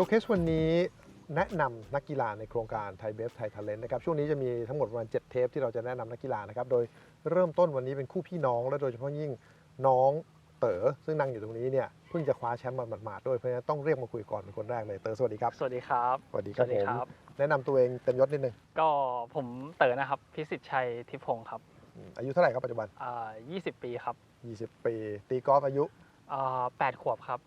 ชว์เคสวันนี้แนะนำนักกีฬาในโครงการไทยเบฟไทยท a เลนนะครับช่วงนี้จะมีทั้งหมดประมาณ7เทปที่เราจะแนะนำนักกีฬานะครับโดยเริ่มต้นวันนี้เป็นคู่พี่น้อง และโดยเฉพาะยิ่งน้องเต๋อซึ่งนั่งอยู่ตรงนี้เนี่ยเพิ่งจะคว้าแชมป์มาหมาดๆด้วยเพราะฉะนั้นต้องเรียกมาคุยก่อนเป็นคนแรกเลยเต๋อสวัสดีครับ สวัสดีครับ สวัสดีครับผมแนะนำตัวเองเต็มยศนิดนึงก็ผมเต๋อนะครับพิสิทธิ์ชัยทิพพงศ์ครับอืมอายุเท่าไหร่ครับปัจจุบันอ่า20 ปีครับ 20 ปี ตีกอล์ฟอายุอ่า8ขวบครับ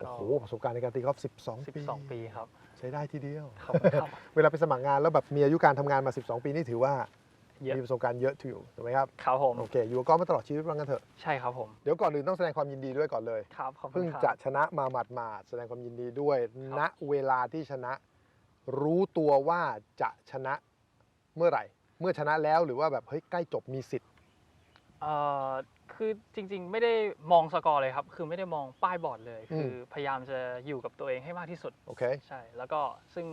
โอ้โหประสบการณ์ในการตีกอล์ฟ12 ปี 12 ปีครับ ใช้ได้ทีเดียว ครับครับเวลาไปสมัครงานแล้วแบบมีอายุการทำงานมา 12 ปีนี่ถือว่าเยอะมีประสบการณ์เยอะถือถูกไหมครับ ครับผม โอเค อยู่กับกอล์ฟมาตลอดชีวิตว่างั้นเถอะ ใช่ครับผม เดี๋ยวก่อนอื่นต้องแสดงความยินดีด้วยก่อนเลย ครับขอบคุเพิ่ณงครับจะชนะมาหมาดมาดๆแสดงความยินดีด้วยณเวลาที่ชนะ รู้ตัวว่าจะชนะเมื่อไหร่ เมื่อชนะแล้วหรือว่าแบบเฮ้ยใกล้จบมีสิทธิ์ เอ่อคือจริงๆ ไม่ได้มองสกอร์เลยครับ คือไม่ได้มองป้ายบอร์ดเลย คือพยายามจะอยู่กับตัวเองให้มากที่สุด โอเค ใช่ แล้วก็ซึ่ง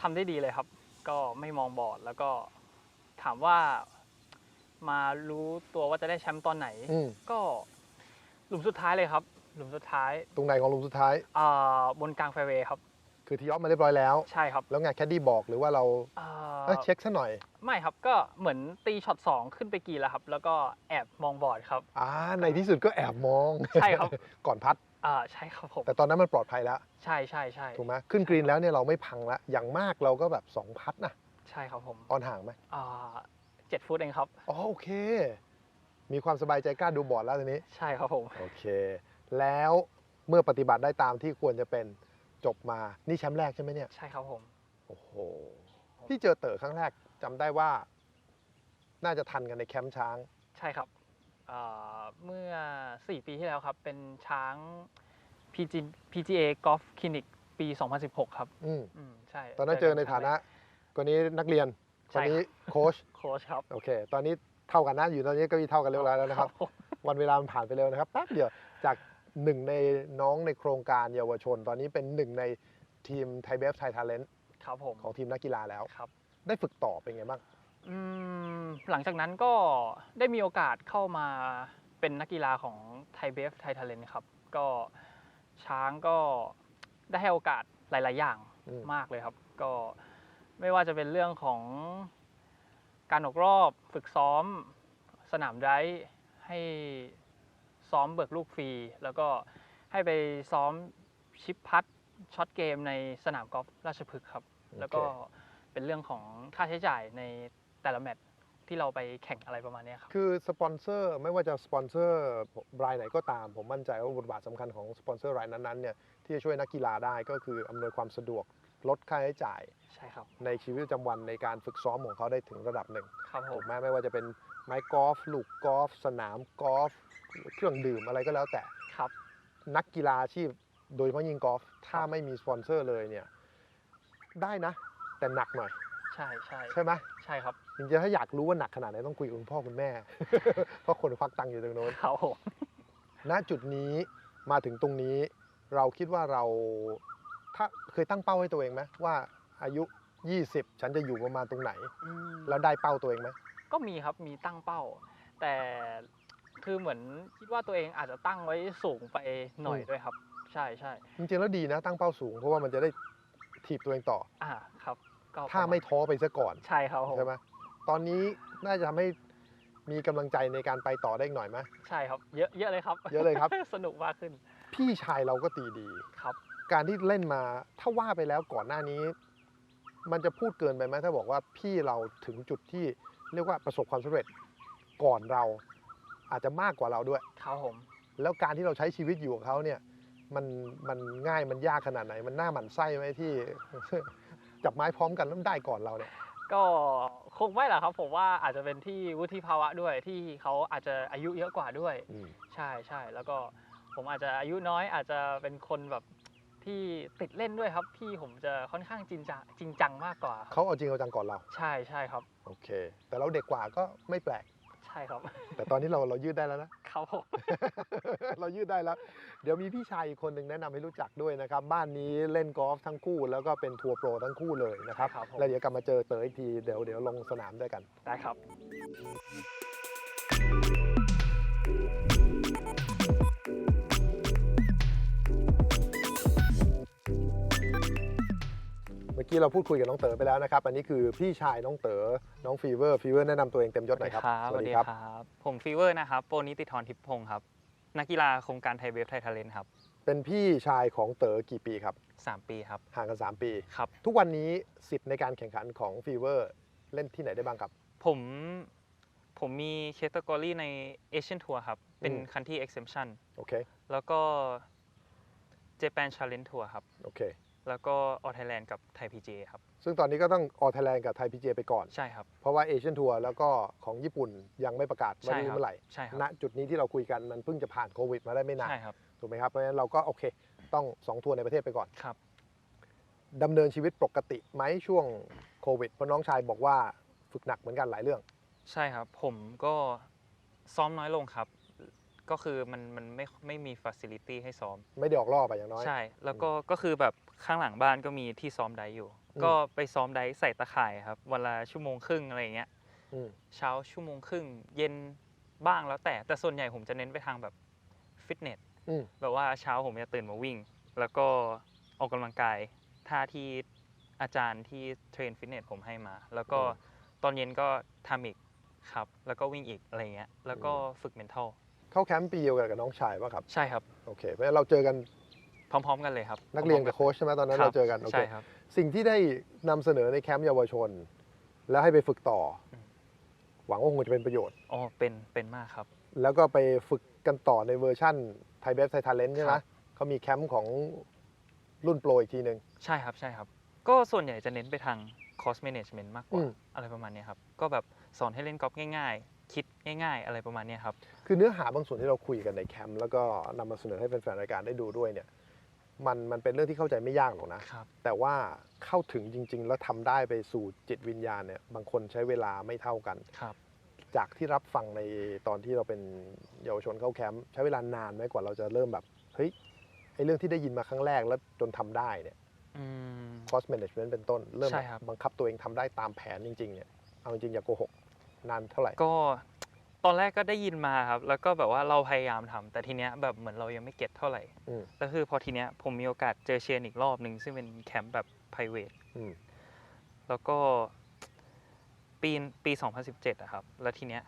ทำได้ดีเลยครับ ก็ไม่มองบอร์ดแล้วก็ถามว่ามารู้ตัวว่าจะได้แชมป์ตอนไหน อืมก็หลุมสุดท้ายเลยครับ หลุมสุดท้ายตรงไหนของหลุมสุดท้าย อ่าบนกลางแฟร์เวย์ครับ คือทีออฟมาเรียบร้อยแล้ว ใช่ครับแล้วไงแคดดี้บอกหรือว่าเราอ่าเอ้ยเช็คซะหน่อยไม่ครับก็เหมือนตีช็อตสองขึ้นไปกี่แล้วครับ แล้วก็แอบมองบอร์ดครับ อ่าในที่สุดก็แอบมองใช่ครับ ก่อนพัด อ่าใช่ครับผมแต่ตอนนั้นมันปลอดภัยแล้วใช่ใช่ใช่ถูกไหมขึ้นกรีนแล้วเนี่ยเราไม่พังละอย่างมากเราก็แบบ2พัดนะใช่ครับผมออนห่างไหมอ่าเจ็ดฟุตเองครับ อ๋อโอเค มีความสบายใจกล้าดูบอร์ดแล้วทีนี้ ใช่ครับผม โอเค แล้วเมื่อปฏิบัติได้ตามที่ควรจะเป็น จบมา นี่แชมป์แรกใช่ไหมเนี่ย ใช่ครับผม โอ้โห พี่เจอเต๋อครั้งแรกจำได้ว่า น่าจะทันกันในแคมป์ช้าง ใช่ครับอ่าเมื่อ 4 ปีที่แล้วครับ เป็นช้าง PG PGA Golf Clinic ปี 2016 ครับอืมอืมใช่ตอนนั้นเจอในฐานะคนนี้นักเรียนใช่คนนี้ครับโค้ช โค้ชครับโอเค ตอนนี้เท่ากันนะ อยู่ตอนนี้ก็มีเท่ากันเรียบร้อยแล้วนะครับ ผมวันเวลามันผ่านไปเร็วนะครับ แป๊บเดียว จาก หนึ่งในน้องในโครงการเยาวชน ตอนนี้เป็นหนึ่งในทีมไทยเบฟไทยทาเลนต์ครับผมของทีมนักกีฬาแล้ว ครับได้ฝึกต่อเป็นไงบ้าง อืมหลังจากนั้นก็ได้มีโอกาสเข้ามาเป็นนักกีฬาของไทยเบฟไทยทาเลนครับ ก็ช้างก็ได้ให้โอกาสหลาย ๆ อย่างอืม มากเลยครับ ก็ไม่ว่าจะเป็นเรื่องของการออกรอบฝึกซ้อม สนามไดร์ให้ ซ้อมเบิกลูกฟรี แล้วก็ให้ไปซ้อมชิปพัดช็อตเกมในสนามกอล์ฟราชพฤกษ์ครับ แล้วก็เป็นเรื่องของค่าใช้จ่ายในแต่ละแมตช์ที่เราไปแข่งอะไรประมาณเนี้ยครับ คือสปอนเซอร์ไม่ว่าจะสปอนเซอร์รายไหนก็ตาม ผมมั่นใจว่าบทบาทสำคัญของสปอนเซอร์รายนั้นๆเนี่ยที่จะช่วยนักกีฬาได้ก็คืออำนวยความสะดวกลดค่าใช้จ่ายใช่ครับในชีวิตประจำวันในการฝึกซ้อมของเขาได้ถึงระดับหนึ่งครับผถูมกไหมไม่ว่าจะเป็นไม้กอล์ฟลูกกอล์ฟสนามกอล์ฟ เครื่องดื่มอะไรก็แล้วแต่ครับนักกีฬาอาชีพ โดยเฉพาะยิงกอล์ฟถ้าไม่มีสปอนเซอร์เลยเนี่ยได้นะ แต่หนักหน่อย ใช่ใช่ใช่ไหมใช่ครับจริงๆถ้าอยากรู้ว่าหนักขนาดไหนต้องคุยกับคุณพ่อคุณแม่ เพราะคนควักตังค์อยู่ตรงโน้นครับผมณจุดนี้มาถึงตรงนี้ เราคิดว่าเราถ้าเคยตั้งเป้าให้ตัวเองไหมว่าอายุ 20 ฉันจะอยู่ประมาณตรงไหนอืมแล้วได้เป้าตัวเองไหมก็มีครับมีตั้งเป้า แต่ คือเหมือนคิดว่าตัวเองอาจจะตั้งไว้สูงไปหน่อยอืมด้วยครับ ใช่ใช่จริงๆแล้วดีนะตั้งเป้าสูงเพราะว่ามันจะได้ถีบตัวเองต่อ อ่าครับก็ถ้าไม่ท้อไปซะก่อนใช่ครับผมใช่ไหมตอนนี้น่าจะทำให้มีกำลังใจในการไปต่อได้อีกหน่อยไหมใช่ครับเยอะเยอะเลยครับ เยอะเลยครับ สนุกมากขึ้น พี่ชายเราก็ตีดีครับ การที่เล่นมาถ้าว่าไปแล้วก่อนหน้านี้ มันจะพูดเกินไปไหมถ้าบอกว่าพี่เราถึงจุดที่เรียกว่าประสบความสำเร็จก่อนเรา อาจจะมากกว่าเราด้วย ครับผม แล้วการที่เราใช้ชีวิตอยู่กับเขาเนี่ยมันมันง่ายมันยากขนาดไหน มันน่าหมั่นไส้ไหมที่ จับไม้พร้อมกันแล้วได้ก่อนเราเนี่ย ก็คงไม่หรอกครับ ผมว่าอาจจะเป็นที่วุฒิภาวะด้วยที่เขาอาจจะอายุเยอะกว่าด้วย ใช่ใช่แล้วก็ผมอาจจะอายุน้อยอาจจะเป็นคนแบบทที่ติดเล่นด้วยครับ พี่ผมจะค่อนข้างจริงจังจริงจังมากกว่าครับเขาเอาจริงเอาจังก่อนเรา ใช่ใช่ครับ โอเค แต่เราเด็กกว่าก็ไม่แปลกใช่ครับ แต่ตอนนี้เราเรายืดได้แล้วนะครับผม เรายืดได้แล้ว เดี๋ยวมีพี่ชายอีกคนหนึ่งแนะนำให้รู้จักด้วยนะครับ บ้านนี้เล่นกอล์ฟทั้งคู่ แล้วก็เป็นทัวร์โปรทั้งคู่เลยนะครับ ใช่ครับผม แล้วเดี๋ยวกลับมาเจอเต๋ออีกที เดี๋ยวเดี๋ยวลงสนามด้วยกัน ได้ครับ กี้เราพูดคุยกับน้องเต๋อไปแล้วนะครับ อันนี้คือพี่ชายน้องเต๋อ น้องฟีเวอร์ฟีเวอร์แนะนำตัวเองเต็มยศหน่อยครับ สวัสดีครับ ผมฟีเวอร์นะครับ โปรนิติธรทิพย์พงศ์ครับ นักกีฬาโครงการไทยเวฟไทยทาเลนครับ เป็นพี่ชายของเต๋อกี่ปีครับ 3 ปีครับ ห่างกัน 3 ปี ครับ ทุกวันนี้สิทธิ์ในการแข่งขันของฟีเวอร์เล่นที่ไหนได้บ้างครับ ผมผมมีเคตกอรี่ในเอเชียนทัวร์ครับ เป็นอืมคันที่ exemption โอเค แล้วก็ Japan Challenge Tour ครับ โอเค แล้วก็ออ t ไทยแลนด์กับไทยพีจครับ ซึ่งตอนนี้ก็ต้องออ t ไทยแลนด์กับไทยพีเจไปก่อน ใช่ครับ เพราะว่าเอเชียนทัวร์แล้วก็ของญี่ปุ่นยังไม่ประกาศว่าใช่จะครับเมื่อไหร่ใช่ครับณจุดนี้ที่เราคุยกันมันเพิ่งจะผ่านโควิดมาได้ไม่นานใช่ครับถูกไหมครับเพราะฉะนั้นเราก็โอเค ต้อง 2 ทัวร์ในประเทศไปก่อนครับดำเนินชีวิตปกติไหมช่วงโควิดเพราะน้องชายบอกว่าฝึกหนักเหมือนกันหลายเรื่อง ใช่ครับ ผมก็ซ้อมน้อยลงครับ ก็คือมันมันไม่ไม่มีฟ a ซิลิตี้ให้ซ้อม ไม่ได้ออกรอบไปอย่างน้อย ใช่ แล้วก็ก็คือแบบข้างหลังบ้านก็มีที่ซ้อมไดอยู่อืมก็ไปซ้อมไดใส่ตะข่ายครับวันละชั่วโมงครึ่งอะไรอย่างเงี้ยอืมเช้าชั่วโมงครึ่ง เย็นบ้างแล้วแต่แต่ส่วนใหญ่ผมจะเน้นไปทางแบบฟิตเนสอืมแบบว่าเช้าผมจะตื่นมาวิ่ง แล้วก็ออกกำลังกายท่าที่อาจารย์ที่เทรนฟิตเนสผมให้มา แล้วก็ตอนเย็นก็ทำอีกครับ แล้วก็วิ่งอีกอะไรเงี้ยแล้วก็ฝึกเมนทัล เข้าแคมป์ปีเดียวกันกับน้องชายป่ะครับ ใช่ครับ โอเค เพราะฉะนั้นเราเจอกันพร้อม ๆ กันเลยครับนักเรียนกับโค้ชใช่ไหมตอนนั้นคบเราเจอกันโอเคใช่ครับ สิ่งที่ได้นำเสนอในแคมป์เยาวชน แล้วให้ไปฝึกต่ออม หวังว่าคงจะเป็นประโยชน์ อ๋อเป็นเป็นมากครับ แล้วก็ไปฝึกกันต่อในเวอร์ชั่นไทยเบสไทยทาเลนใช่ไหมครับ เขามีแคมป์ของรุ่นโปรอีกทีหนึ่ง ใช่ครับใช่ครับ ก็ส่วนใหญ่จะเน้นไปทาง cost management มากกอืว่า ม อะไรประมาณเนี้ยครับ ก็แบบสอนให้เล่นกอล์ฟง่ายๆ คิดง่ายๆ อะไรประมาณเนี้ยครับ คือเนื้อหาบางส่วนที่เราคุยกันในแคมป์แล้วก็นำมาเสนอให้แฟนๆรายการได้ดูด้วยเนี่ยมันมันเป็นเรื่องที่เข้าใจไม่ยากหรอกนะครับแต่ว่าเข้าถึงจริง ๆ แล้วทำได้ไปสู่จิตวิญญาณเนี่ยบางคนใช้เวลาไม่เท่ากันครับ จากที่รับฟังในตอนที่เราเป็นเยาวชนเข้าแคมป์ใช้เวลานานไหมกว่าเราจะเริ่มแบบเฮ้ยไอเรื่องที่ได้ยินมาครั้งแรกแล้วจนทำได้เนี่ยอืม cost management เป็นต้น เริ่มใช่ครับบังคับตัวเองทำได้ตามแผนจริงๆเนี่ยเอาจริงๆอย่าโกหก นานเท่าไหร่ ก็ตอนแรกก็ได้ยินมาครับ แล้วก็แบบว่าเราพยายามทำแต่ทีเนี้ยแบบเหมือนเรายังไม่เก็ตเท่าไหร่อืมแล้วคือพอทีเนี้ยผมมีโอกาสเจอเชียนอีกรอบหนึ่งซึ่งเป็นแคมป์แบบ private อืมแล้วก็ปีปี 2017อะครับ แล้วทีเนี้ย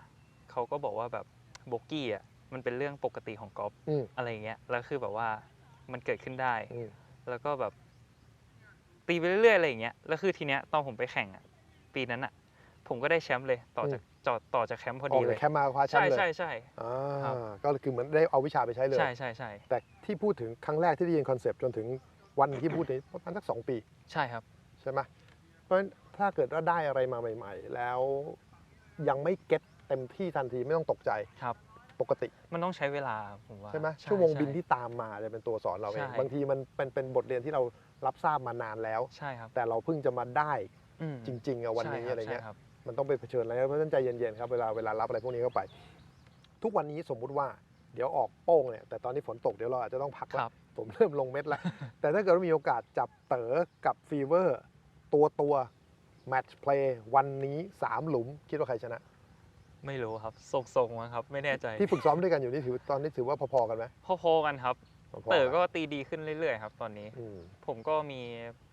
เขาก็บอกว่าแบบโบกี้อะมันเป็นเรื่องปกติของกอล์ฟอืมอะไรอย่างเงี้ย แล้วคือแบบว่ามันเกิดขึ้นได้อืมแล้วก็แบบตีไปเรื่อยๆอะไรอย่างเงี้ย แล้วคือทีเนี้ยตอนผมไปแข่งอะปีนั้นอะ ผมก็ได้แชมป์เลยต่อจากจอต่อจากแคมป์พอออดีกเลจากยแคมป์มาคว้าแชมใช่ป์เลยใช่ใช่อ่าครับก็คือเหมือนได้เอาวิชาไปใช้เลยใช่ใช่ใช่แต่ที่พูดถึงครั้งแรกที่ได้ยินคอนเซปต์จนถึงวันที่พูดนี้ประมาณสักสองปี ใช่ครับใช่ไหมเพราะฉะนั้นถ้าเกิดว่าได้อะไรมาใหม่ ๆ แล้วยังไม่เก็ตเต็มที่ทันทีไม่ต้องตกใจครับปกติมันต้องใช้เวลาผมว่าใช่ไหมใชั่วโมงบินใที่ตามมาจะเป็นตัวสอนเราเองใช่บางทีมันเป็นเป็นบทเรียนที่เรารับทราบมานานแล้วใช่ครับแต่เราเพิ่งจะมาได้อืมจริงๆอะวันนี้ใช่คบอะไรเงี้ยใช่ครับ มันต้องไปเผชิญอะไรเพราะฉะนั้นใจเย็นๆครับเวลาเวลารับอะไรพวกนี้เข้าไป ทุกวันนี้สมมุติว่าเดี๋ยวออกโป้งเนี่ยแต่ตอนนี้ฝนตกเดี๋ยวเราอาจจะต้องพักคแล้รัวบผมเริ่มลงเม็ดแล้วแต่ถ้าเกิดว่ามีโอกาสจับเต๋อกับฟีเวอร์ตัวตัวแมตช์เพลย์วันนี้ 3 หลุมคิดว่าใครชนะ ไม่รู้ครับทรงๆมั้งครับ ไม่แน่ใจ ที่ฝึกซ้อมด้วยกันอยู่นี่ถือตอนนี้ถือว่าพอๆกันไหมพอๆกันครับพอๆเต๋อกันก็ตีดีขึ้นเรื่อยๆครับ ตอนนี้อืมผมก็มี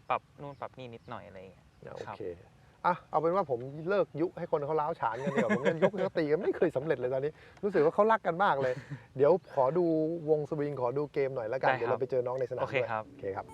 ปรับนู่นปรับนี่นิดหน่อยอะไรอย่างเงี้ยโอครับเค อะเอาเป็นว่าผมเลิกยุให้คนเขาล้าวฉานกันดีกว่าผมยังยุเขาตีกันไม่เคยสำเร็จเลยตอนนี้ รู้สึกว่าเขารักกันมากเลย เดี๋ยวขอดูวงสวิงขอดูเกมหน่อยแล้วกันได้ครับเดี๋ยวเราไปเจอน้องในสนามโอเคด้วยครับโอเคครับ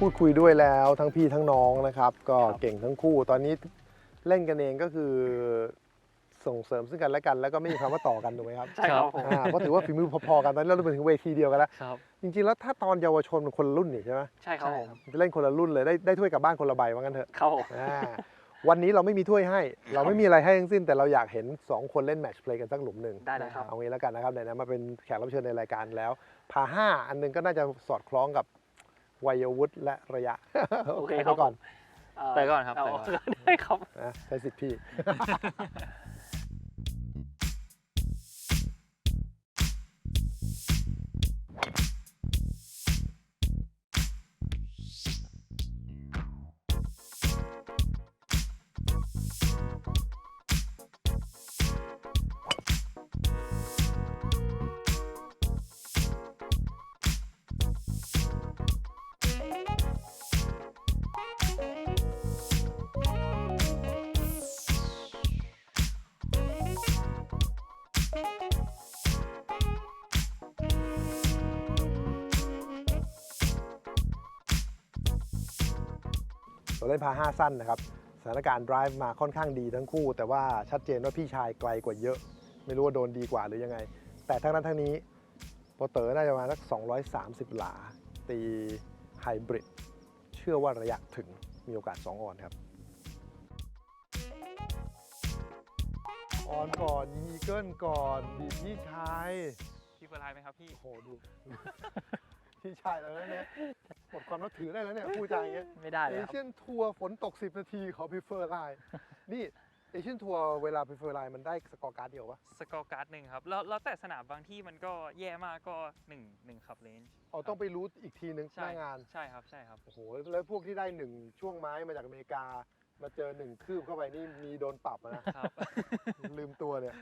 พูดคุยด้วยแล้วทั้งพี่ทั้งน้องนะครับ ก็ครับเก่งทั้งคู่ ตอนนี้เล่นกันเองก็คือส่งเสริมซึ่งกันและกัน แล้วก็ไม่มีคำว่าต่อกันถูกไหมครับใช่ครับผมอ่าเพราะถือว่าฝีมือพอๆกันตอนนี้เราไปถึงเวทีเดียวกันแล้วครับจริงๆแล้วถ้าตอนเยาวชนมันคนละรุ่นนี่ใช่ไหมใช่ครับผมจะเล่นคนละรุ่นเลยได้ได้ถ้วยกลับบ้านคนละใบว่างั้นเถอะครับผมอ่าวันนี้เราไม่มีถ้วยให้ เราไม่มีอะไรให้ทั้งสิ้น แต่เราอยากเห็น 2 คนเล่นแมตช์เพลย์กันสักหลุมหนึ่งได้เลยครับ เอางี้แล้วกันนะครับไหนๆมาเป็นแขกรับเชิญในรายการแล้ว พาห้าอันหนึงก็น่าจะสอดคล้องกับ วัยวุฒิและระยะ โอเคไปครับก่อนเเตยก่อนครับเอาเตยก่อนได้ครับนะใช้สิทธิ์พี่ เราเล่นพาห้าสั้นนะครับสถานการณ์ drive มาค่อนข้างดีทั้งคู่ แต่ว่าชัดเจนว่าพี่ชายไกลกว่าเยอะ ไม่รู้ว่าโดนดีกว่าหรือยังไง แต่ทั้งนั้นทั้งนี้โปรเตอร์น่าจะประมาณสัก 230 หลา ตีไฮบริดเชื่อว่าระยะถึงมีโอกาส 2 ออนครับออนก่อนยิงอีเกิลก่อนบีบพี่ชายพี่เปิดไลน์ไหมครับพี่โอ้โหดู พี่ชายแล้วเนี่ยหมดความนับถือได้แล้วเนี่ยพูดจาอย่างเงี้ยไม่ได้เลเอยครับ เชียนทัวร์ฝนตก 10 นาทีขอ prefer line นี่เอเชียนทัวร์เวลา prefer line มันได้สกอร์การ์ดเดียวปะสกอร์การ์ดหนึ่งครับแล้วแล้วแต่สนามบางที่มันก็แย่มากก็หนึ่งหนึ่งขับเลนจ์อ๋อต้องไปรู้อีกทีนึงหใช่น้างาน ใช่ครับใช่ครับโอ้โห แล้วพวกที่ได้หนึ่งช่วงไม้มาจากอเมริกา มาเจอหนึ่งคืบเข้าไปนี่มีโดนปรับอะนะ ครับ ลืมตัวเนี่ย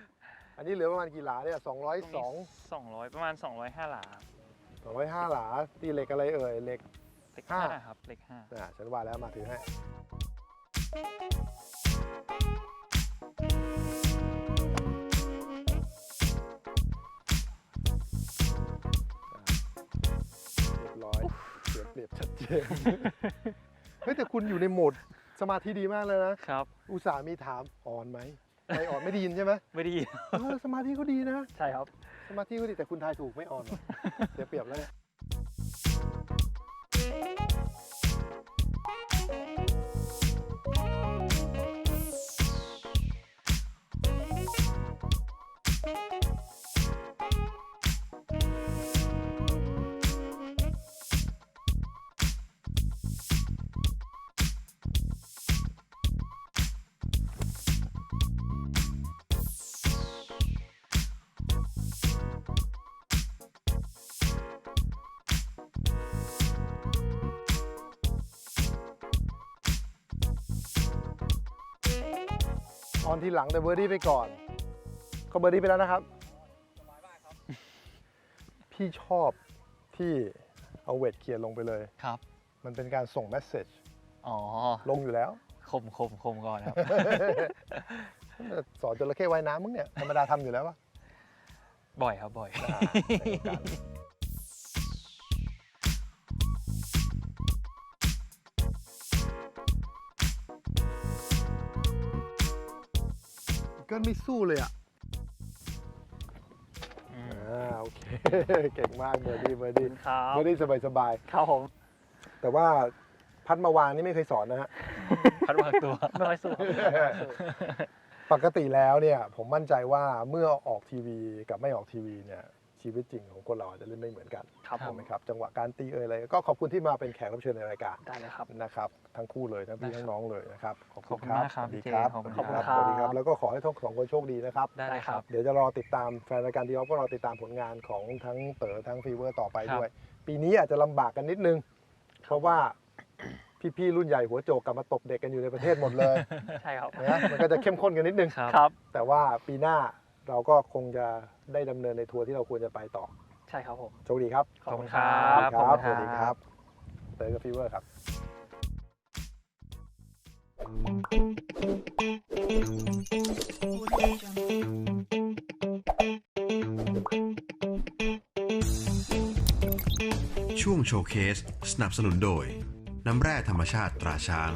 อันนี้เหลือประมาณกี่หลาเนี่ยตรงนี้202สองร้อยประมาณ 205หลา 205 หลาตีเหล็กอะไรเอ่ยเหล็ก เล็กห้า ห้าครับเล็กห้าอ่าฉันว่าแล้วมาถือให้ เรียบร้อยเสียเปรียบชัดเจน เฮ้ยแต่คุณอยู่ในโหมดสมาธิดีมากเลยนะ ครับอุตส่าห์มีถามอ่อนไหมไม่อ่อนไม่ไดีนใช่ไหมไม่ดี เออสมาธิเขาดีนะ ใช่ครับ สมาธิเขาดีแต่คุณทายถูกไม่อ่อนว่ะเสียเปรียบแล้วเนี่ย ออนทีหลังแต่เบอร์ดี้ไปก่อนเขาเบอร์ดี้ไปแล้วนะครับ พี่ชอบที่เอาเวทเคลียร์ลงไปเลย ครับ มันเป็นการส่งแมสเซจอ๋อลงอยู่แล้ว คมคมคมก่อนครับ สอนจระเข้ว่ายน้ำมึงเนี่ยธรรมดาทำอยู่แล้วปะบ่อยครับบ่อย อ่าในวงการ กินไม่สู้เลยอะอืมอ่าโอเค เก่งมากเบอร์ดี้เบอร์ดี้ครับเบอร์ดี้สบายสบายครับผมๆแต่ว่าพัดมาวางนี่ไม่เคยสอนนะฮะ พัดวางตัวไม่ค่อยสู้ครับปกติแล้วเนี่ย ผมมั่นใจว่าเมื่อออกทีวีกับไม่ออกทีวีเนี่ย ชีวิตจริงของคนเราอาจจะเล่นไม่เหมือนกันครับผมถูกไหมครับจังหวะการตีเอ่ยอะไรก็ขอบคุณที่มาเป็นแขกรับเชิญในรายการได้เลยครับ นะครับทั้งคู่เลยทั้งพี่ได้ครับทั้งน้องเลยนะครับขอบขอบคุคุณณครับมากครับสวัสดีพี่เจครับขอบคุณสวัสดีครับ สวัสดีครับ แล้วก็ขอให้ทั้งสองคนโชคดีนะครับ ได้เลยครับ เดี๋ยวจะรอติดตามแฟนรายการดีออฟก็รอติดตามผลงานของทั้งเต๋อทั้งฟีเวอร์ต่อไปครับด้วย ปีนี้อาจจะลำบากกันนิดนึง เพราะว่าพี่ๆรุ่นใหญ่หัวโจกกลับมาตบเด็กกันอยู่ในประเทศหมดเลยใช่ครับ นะมันก็จะเข้มข้นกันนิดนึง ครับครับแต่ว่าปีหน้า เราก็คงจะได้ดำเนินในทัวร์ที่เราควรจะไปต่อใช่ครับผม โชคดีครับขอบคุณครับครับขอบสคุณวัสดีครับเตยกับฟีเวอร์ครับช่วงโชว์เคส สนับสนุนโดย น้ำแร่ธรรมชาติตราช้าง